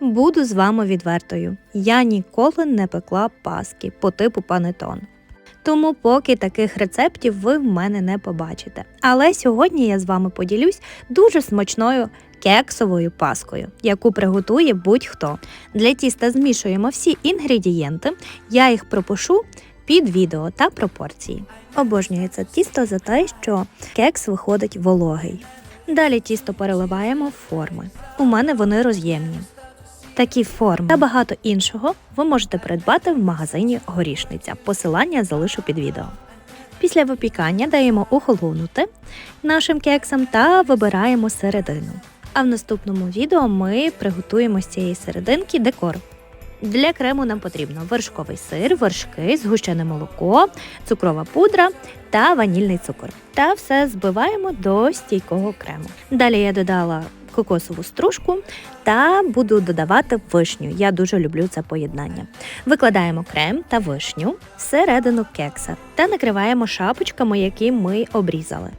Буду з вами відвертою. Я ніколи не пекла паски по типу панетон. Тому поки таких рецептів ви в мене не побачите. Але сьогодні я з вами поділюсь дуже смачною кексовою паскою, яку приготує будь-хто. Для тіста змішуємо всі інгредієнти, я їх пропишу під відео та пропорції. Обожнюю це тісто за те, що кекс виходить вологий. Далі тісто переливаємо в форми. У мене вони роз'ємні. Такі форми та багато іншого ви можете придбати в магазині Горішниця. Посилання залишу під відео. Після випікання даємо охолонути нашим кексам та вибираємо середину. А в наступному відео ми приготуємо з цієї серединки декор. Для крему нам потрібно вершковий сир, вершки, згущене молоко, цукрова пудра та ванільний цукор. Та все збиваємо до стійкого крему. Далі я додала кокосову стружку та буду додавати вишню. Я дуже люблю це поєднання. Викладаємо крем та вишню всередину кекса та накриваємо шапочками, які ми обрізали.